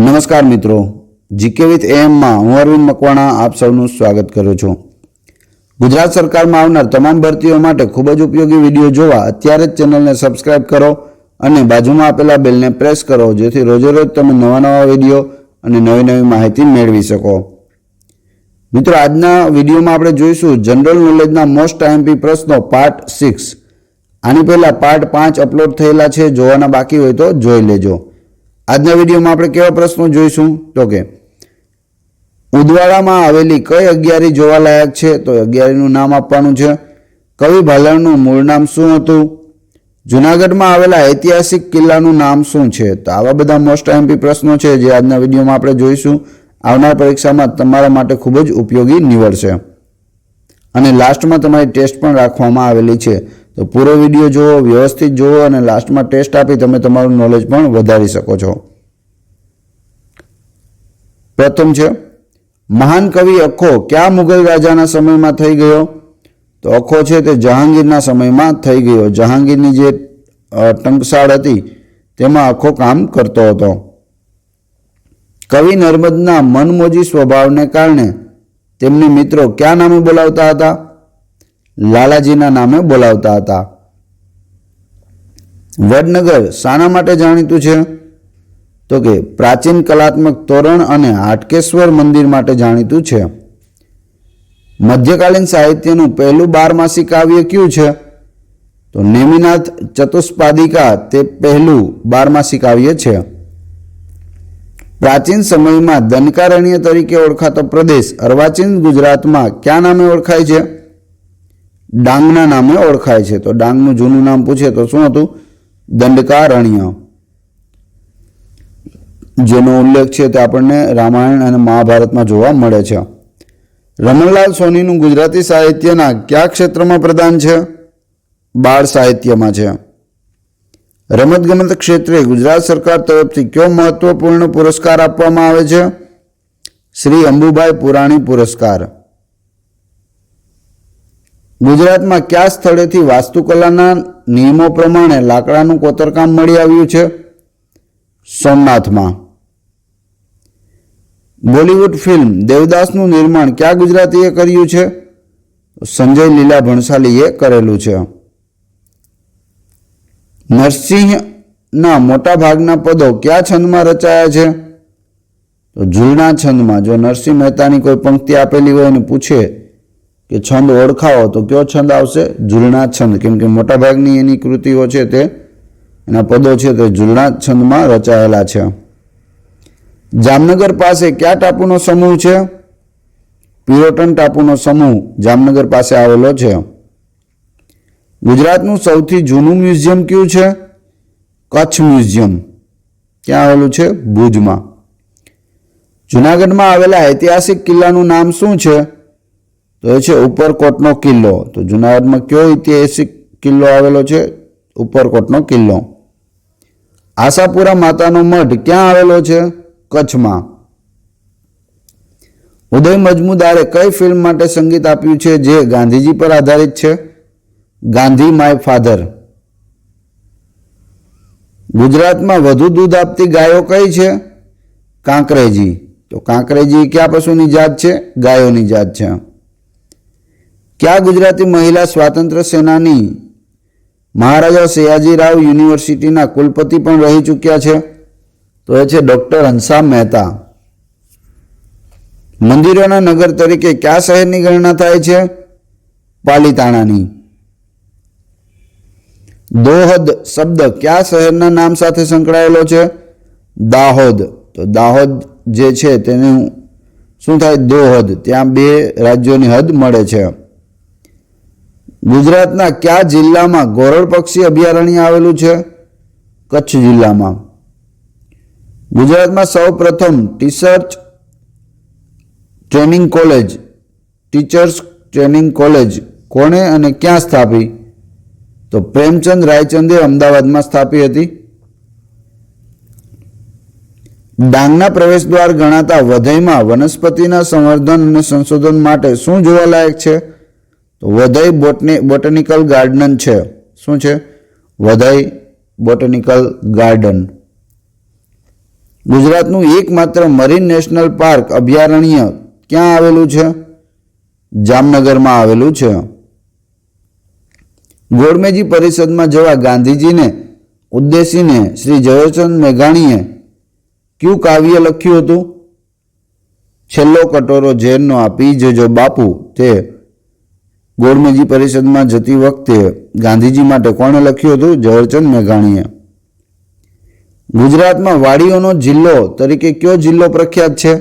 નમસ્કાર મિત્રો, GK with એએમમાં હું અરવિંદ મકવાણા આપ સૌનું સ્વાગત કરું છું. ગુજરાત સરકારમાં આવનાર તમામ ભરતીઓ માટે ખૂબ જ ઉપયોગી વીડિયો જોવા અત્યારે જ ચેનલને સબસ્ક્રાઇબ કરો અને બાજુમાં આપેલા બેલને પ્રેસ કરો, જેથી રોજેરોજ તમે નવા નવા વીડિયો અને નવી નવી માહિતી મેળવી શકો. મિત્રો, આજના વિડીયોમાં આપણે જોઈશું જનરલ નોલેજના મોસ્ટ આઈએમપી પ્રશ્નો પાર્ટ સિક્સ. આની પહેલાં પાર્ટ પાંચ અપલોડ થયેલા છે, જોવાના બાકી હોય તો જોઈ લેજો. આજના વિડીયોમાં આપણે કેવા પ્રશ્નો જોઈશું? તો કે, ઉદવાડામાં આવેલી કઈ અગિયારી જોવાલાયક છે? તો અગિયારીનું નામ આપવાનું છે. કવિ ભાલણનું મૂળ નામ શું હતું? જુનાગઢમાં આવેલા ઐતિહાસિક કિલ્લાનું નામ શું છે? તો આવા બધા મોસ્ટ એમપી પ્રશ્નો છે જે આજના વિડીયોમાં આપણે જોઈશું. આવનાર પરીક્ષામાં તમારા માટે ખૂબ જ ઉપયોગી નીવડશે. અને લાસ્ટમાં તમારી ટેસ્ટ પણ રાખવામાં આવેલી છે. તો પૂરો વીડિયો જુઓ, વ્યવસ્થિત જુઓ અને લાસ્ટમાં ટેસ્ટ આપી તમે તમારું નોલેજ પણ વધારી શકો છો. પ્રથમ છે, મહાન કવિ અખો કયા મુગલ રાજાના સમયમાં થઈ ગયો? તો અખો છે તે જહાંગીરના સમયમાં થઈ ગયો. જહાંગીરની જે ટંકશાળ હતી, તેમાં અખો કામ કરતો હતો. કવિ નર્મદના મનમોજી સ્વભાવને કારણે તેમની મિત્રો કયા નામે બોલાવતા હતા? લાલાજીના નામે બોલાવતા હતા. વડનગર શાના માટે જાણીતું છે? તો કે પ્રાચીન કલાત્મક તોરણ અને હાટકેશ્વર મંદિર માટે જાણીતું છે. મધ્યકાલીન સાહિત્યનું પહેલું બારમાસી કાવ્ય કયું છે? તો નેમિનાથ ચતુષ્પાદિકા તે પહેલું બારમાસી કાવ્ય છે. પ્રાચીન સમયમાં દનકારણ્ય તરીકે ઓળખાતો પ્રદેશ અર્વાચીન ગુજરાતમાં ક્યાં નામે ઓળખાય છે? ડાંગના નામે ઓળખાય છે. તો ડાંગનું જૂનું નામ પૂછે તો શું હતું? દંડકારણ્ય. જેનો ઉલ્લેખ છે તે આપણને રામાયણ અને મહાભારતમાં જોવા મળે છે. રમણલાલ સોનીનું ગુજરાતી સાહિત્યના કયા ક્ષેત્રમાં પ્રદાન છે? બાળ સાહિત્યમાં છે. રમતગમત ક્ષેત્રે ગુજરાત સરકાર તરફથી કયો મહત્વપૂર્ણ પુરસ્કાર આપવામાં આવે છે? શ્રી અંબુભાઈ પુરાણી પુરસ્કાર. ગુજરાતમાં કયા સ્થળેથી વાસ્તુકલાના નિયમો પ્રમાણે લાકડાનું કોતરકામ મળી આવ્યું છે? સોમનાથમાં. બોલિવૂડ ફિલ્મ દેવદાસનું નિર્માણ ક્યાં ગુજરાતીએ કર્યું છે? સંજય લીલા ભણસાલીએ કરેલું છે. નરસિંહના મોટા ભાગના પદો કયા છંદમાં રચાયા છે? તો ઝૂલના છંદમાં, જો નરસિંહ મહેતાની કોઈ પંક્તિ આપેલી હોય અને પૂછે કે છંદ ઓળખાવો, તો કયો છંદ આવશે? ઝૂલના છંદ. કેમ કે મોટાભાગની એની કૃતિઓ છે તે, એના પદો છે તે ઝૂલના છંદમાં રચાયેલા છે. જામનગર પાસે કયા ટાપુનો સમૂહ છે? પિરોટન ટાપુનો સમૂહ જામનગર પાસે આવેલો છે. ગુજરાતનું સૌથી જૂનું મ્યુઝિયમ કયું છે? કચ્છ મ્યુઝિયમ. ક્યાં આવેલું છે? ભુજમાં. જુનાગઢમાં આવેલા ઐતિહાસિક કિલ્લાનું નામ શું છે? તો એ છે ઉપરકોટનો કિલ્લો. તો જુનાગઢમાં કયો ઐતિહાસિક કિલ્લો આવેલો છે? ઉપરકોટનો કિલ્લો. આશાપુરા માતાનો મઠ ક્યાં આવેલો છે? કચ્છમાં. ઉદય મજમુદારે કઈ ફિલ્મ માટે સંગીત આપ્યું છે જે ગાંધીજી પર આધારિત છે? Gandhi my father. ગુજરાતમાં વધુ દૂધ આપતી ગાયો કઈ છે? કાંકરેજી. તો કાંકરેજી કયા પશુની જાત છે? ગાયોની જાત છે. કયા ગુજરાતી મહિલા સ્વાતંત્ર્ય સેનાની મહારાજા સયાજીરાવ યુનિવર્સિટીના કુલપતિ પણ રહી ચૂક્યા છે? તો એ છે ડૉક્ટર હંસા મહેતા. મંદિરોના નગર તરીકે કયા શહેરની ગણના થાય છે? પાલીતાણાની. દોહદ શબ્દ કયા શહેરના નામ સાથે સંકળાયેલો છે? દાહોદ. તો દાહોદ જે છે તેનું શું થાય? દોહદ. ત્યાં બે રાજ્યોની હદ મળે છે. ગુજરાતના કયા જિલ્લામાં ગોરડ પક્ષી અભયારણ્ય આવેલું છે? કચ્છ જિલ્લામાં. ગુજરાતમાં સૌ પ્રથમ teachers training college, teachers training college કોણે અને ક્યાં સ્થાપી? તો પ્રેમચંદ રાયચંદે અમદાવાદમાં સ્થાપી હતી. ડાંગના પ્રવેશદ્વાર ગણાતા વધઈમાં વનસ્પતિના સંવર્ધન અને સંશોધન માટે શું જોવાલાયક છે? તો વધઈ બોટની, બોટનિકલ ગાર્ડન છે. શું છે? Waghai botanical garden. ગુજરાતનું એકમાત્ર મરીન નેશનલ પાર્ક અભયારણ્ય ક્યાં આવેલું છે? જામનગરમાં આવેલું છે. ગોળમેજી પરિષદમાં જવા ગાંધીજીને ઉદ્દેશીને શ્રી ઝવેરચંદ મેઘાણીએ કયું કાવ્ય લખ્યું હતું? છેલ્લો કટોરો ઝેરનો આપી જજો બાપુ તે ગોળમેજી પરિષદમાં જતી વખતે ગાંધીજી માટે કોણે લખ્યું હતું? ઝવેરચંદ મેઘાણીએ. ગુજરાતમાં વાડીઓનો જિલ્લો તરીકે કયો જિલ્લો પ્રખ્યાત છે?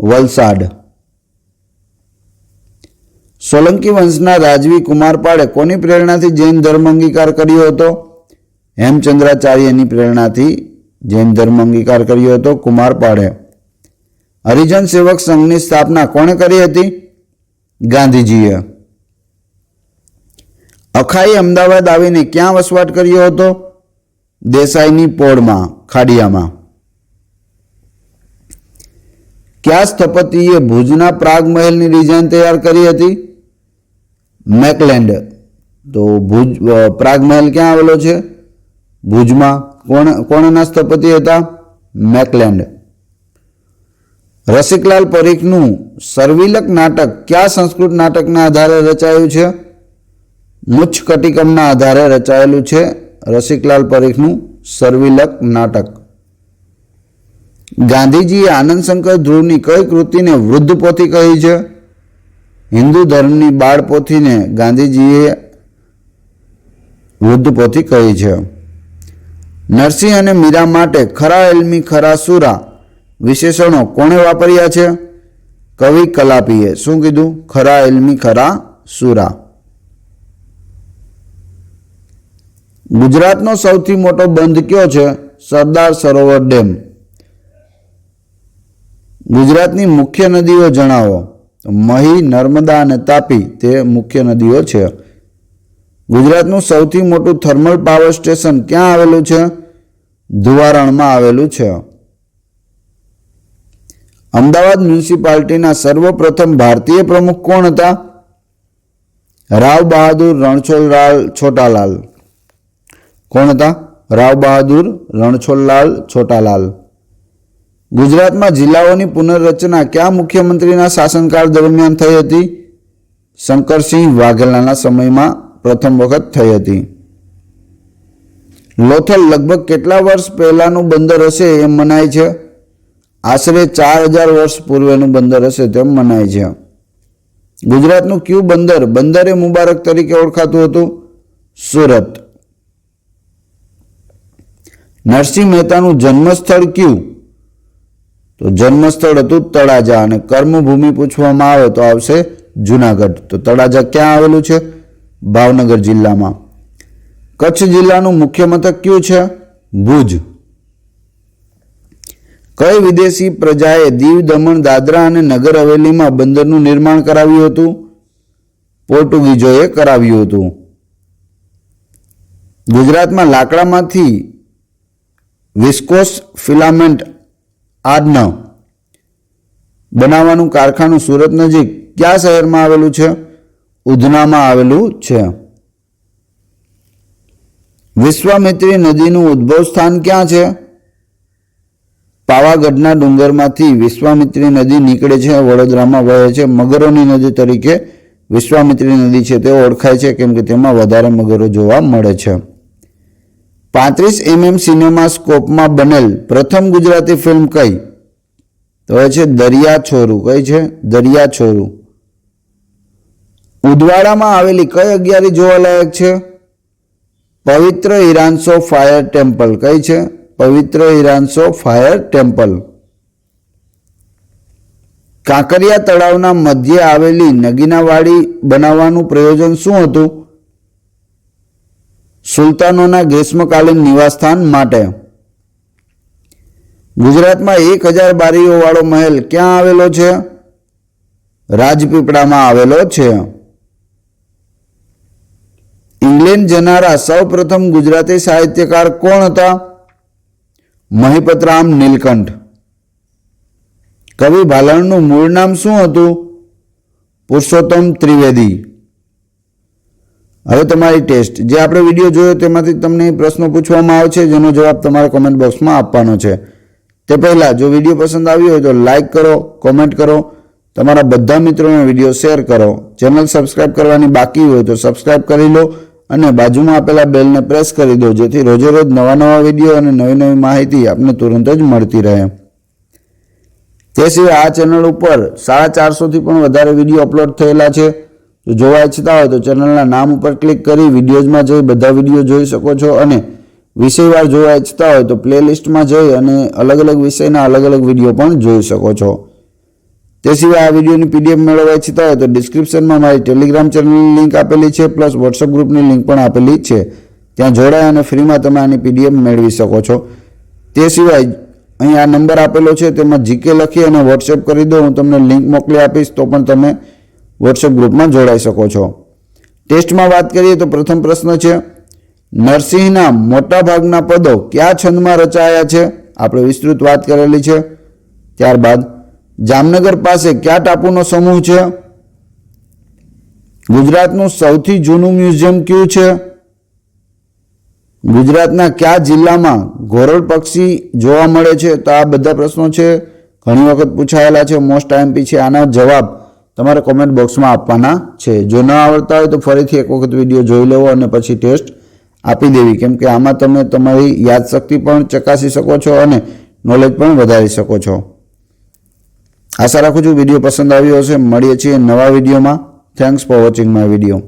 વલસાડ. સોલંકી વંશના રાજવી કુમારપાળે કોની પ્રેરણાથી જૈન ધર્મ અંગીકાર કર્યો હતો? હેમચંદ્રાચાર્યની પ્રેરણાથી જૈન ધર્મ અંગીકાર કર્યો હતો કુમારપાળે હરિજન સેવક સંઘની સ્થાપના કોણે કરી હતી? ગાંધીજીએ. અખાઈ અમદાવાદ આવીને ક્યાં વસવાટ કર્યો હતો? દેસાઈની પોળમાં, ખાડિયામાં. કયા સ્થપતિએ ભુજના પ્રાગ મહેલની ડિઝાઇન તૈયાર કરી હતી? મેકલેન્ડ. તો ભુજ પ્રાગ મહેલ ક્યાં આવેલો છે? ભુજમાં. કોણ, કોણના સ્થપતિ હતા? મેકલેન્ડ. રસિકલાલ પરીખનું સર્વિલક નાટક કયા સંસ્કૃત નાટકના આધારે રચાયું છે? મુચ્છ કટિકમના આધારે રચાયેલું છે. રસિકલાલ પરીખનું સર્વિલક નાટક. ગાંધીજીએ આનંદશંકર ધ્રુવની કઈ કૃતિને વૃદ્ધ પોથી કહી છે? હિન્દુ ધર્મની બાળ પોથીને ગાંધીજીએ વૃદ્ધ પોથી કહી છે. નરસિંહ અને મીરા માટે ખરા એલ્મી, ખરા સુરા વિશેષણો કોણે વાપર્યા છે? કવિ કલાપીએ. શું કીધું? ખરા એલ્મી, ખરા સુરા. ગુજરાતનો સૌથી મોટો બંધ કયો છે? સરદાર સરોવર ડેમ. ગુજરાતની મુખ્ય નદીઓ જણાવો. મહી, નર્મદા અને તાપી તે મુખ્ય નદીઓ છે. ગુજરાતનું સૌથી મોટું થર્મલ પાવર સ્ટેશન ક્યાં આવેલું છે? ધુવારણમાં આવેલું છે. અમદાવાદ મ્યુનિસિપાલિટીના સર્વપ્રથમ ભારતીય પ્રમુખ કોણ હતા? રાવ બહાદુર રણછોડલાલ છોટાલાલ. કોણ હતા? રાવ બહાદુર, રણછોડલાલ, છોટાલાલ. ગુજરાતમાં જિલ્લાઓની પુનર્રચના કયા મુખ્યમંત્રીના શાસનકાળ દરમિયાન થઈ હતી? શંકરસિંહ વાઘેલાના સમયમાં પ્રથમ વખત થઈ હતી. લોથલ લગભગ કેટલા વર્ષ પહેલાનું બંદર હશે એમ મનાય છે? આશરે ચાર હજાર વર્ષ પૂર્વેનું બંદર હશે તેમ મનાય છે. ગુજરાતનું કયું બંદર બંદરે મુબારક તરીકે ઓળખાતું હતું? સુરત. નરસિંહ મહેતાનું જન્મસ્થળ કયું? તો જન્મસ્થળ હતું તળાજા અને કર્મભૂમિ પૂછવામાં આવે તો આવશે જુનાગઢ. તો તળાજા ક્યાં આવેલું છે? ભાવનગર જિલ્લામાં. કચ્છ જિલ્લાનું મુખ્ય મથક કયું છે? ભુજ. કઈ વિદેશી પ્રજાએ દીવ, દમણ, દાદરા અને નગર હવેલીમાં બંદરનું નિર્માણ કરાવ્યું હતું? પોર્ટુગીઝોએ કરાવ્યું હતું. ગુજરાતમાં લાકડામાંથી વિસ્કોસ ફિલામેન્ટ આડન બનાવવાનું કારખાનું સુરત નજીક કયા શહેરમાં આવેલું છે? ઉધનામાં આવેલું છે. વિશ્વામિત્રી નદીનું ઉદ્ભવ સ્થાન ક્યાં છે? પાવાગઢના ડુંગરમાંથી વિશ્વામિત્રી નદી નીકળે છે, વડોદરામાં વહે છે. મગરોની નદી તરીકે વિશ્વામિત્રી નદી છે તે ઓળખાય છે, કેમ કે તેમાં વધારે મગરો જોવા મળે છે. પાંત્રીસ એમએમ સિનેમા સ્કોપમાં બનેલ પ્રથમ ગુજરાતી ફિલ્મ કઈ? તો એ છે દરિયા છોરું. કઈ છે? દરિયા છોરું. ઉદવાડામાં આવેલી કઈ અગિયારી જોવાલાયક છે? પવિત્ર ઈરાનસો ફાયર ટેમ્પલ. કઈ છે? પવિત્ર ઈરાનસો ફાયર ટેમ્પલ. કાંકરિયા તળાવના મધ્યે આવેલી નગીનાવાડી બનાવવાનું પ્રયોજન શું હતું? સુલતાનોના ગ્રીષ્મકાલીન નિવાસસ્થાન માટે. ગુજરાતમાં એક હજાર બારીઓવાળો મહેલ ક્યાં આવેલો છે? રાજપીપળામાં આવેલો છે. ઇંગ્લેન્ડ જનારા સૌ પ્રથમ ગુજરાતી સાહિત્યકાર કોણ હતા? મહિપતરામ નીલકંઠ. કવિ ભાલણનું મૂળ નામ શું હતું? પુરુષોત્તમ ત્રિવેદી. હવે તમારી ટેસ્ટ. જે આપણે વીડિયો જોયો તેમાંથી તમને પ્રશ્નો પૂછવામાં આવે છે, જેનો જવાબ તમારે કોમેન્ટ બોક્સમાં આપવાનો છે. તે પહેલાં જો વીડિયો પસંદ આવ્યો હોય તો લાઈક કરો કોમેન્ટ કરો. તમારા બધા મિત્રોને વીડિયો શેર કરો. ચેનલ સબસ્ક્રાઇબ કરવાની બાકી હોય તો સબસ્ક્રાઇબ કરી લો અને બાજુમાં આપેલા બેલને પ્રેસ કરી દો, જેથી રોજે રોજ નવા નવા વીડિયો અને નવી નવી માહિતી આપને તુરંત જ મળતી રહે. તે સિવાય આ ચેનલ ઉપર સાડા ચારસોથી પણ વધારે વીડિયો અપલોડ થયેલા છે. જો જોવા ઈચ્છતા હોય તો ચેનલના નામ ઉપર ક્લિક કરી વિડીયોઝમાં જઈ બધા વીડિયો જોઈ શકો છો અને વિષયવાર જોવા ઈચ્છતા હોય તો પ્લેલિસ્ટમાં જઈ અને અલગ અલગ વિષયના અલગ અલગ વીડિયો પણ જોઈ શકો છો. તે સિવાય આ વિડીયોની પીડીએફ મેળવવા ઈચ્છતા હોય તો ડિસ્ક્રિપ્શનમાં મારી ટેલિગ્રામ ચેનલની લિંક આપેલી છે, પ્લસ વોટ્સઅપ ગ્રુપની લિંક પણ આપેલી છે. ત્યાં જોડાય અને ફ્રીમાં તમે આની પીડીએફ મેળવી શકો છો. તે સિવાય અહીં આ નંબર આપેલો છે, તેમાં જીકે લખી અને વોટ્સએપ કરી દો, હું તમને લિંક મોકલી આપીશ, તો પણ તમે વોટ્સએપ ગ્રુપમાં જોડાઈ શકો છો. ટેસ્ટમાં વાત કરીએ તો પ્રથમ પ્રશ્ન છે, નરસિંહના મોટાભાગના પદો કયા છંદમાં રચાયા છે? આપણે વિસ્તૃત વાત કરેલી છે. ત્યારબાદ, જામનગર પાસે કયા ટાપુનો સમૂહ છે? ગુજરાતનું સૌથી જૂનું મ્યુઝિયમ કયું છે? ગુજરાતના કયા જિલ્લામાં ઘોરડ પક્ષી જોવા મળે છે? તો આ બધા પ્રશ્નો છે. ઘણી વખત પૂછાયેલા છે મોસ્ટ આઈએમપી છે. આના જવાબ તમારે કોમેન્ટ બોક્સમાં આપવાના છે. જો ન આવડતા હોય તો ફરીથી એક વખત વીડિયો જોઈ લેવો અને પછી ટેસ્ટ આપી દેવી. કેમ કે આમાં તમે તમારી યાદશક્તિ પણ ચકાસી શકો છો અને નોલેજ પણ વધારી શકો છો. આશા રાખું છું વીડિયો પસંદ આવ્યો હશે. મળીએ છીએ નવા વિડીયોમાં thanks for watching my video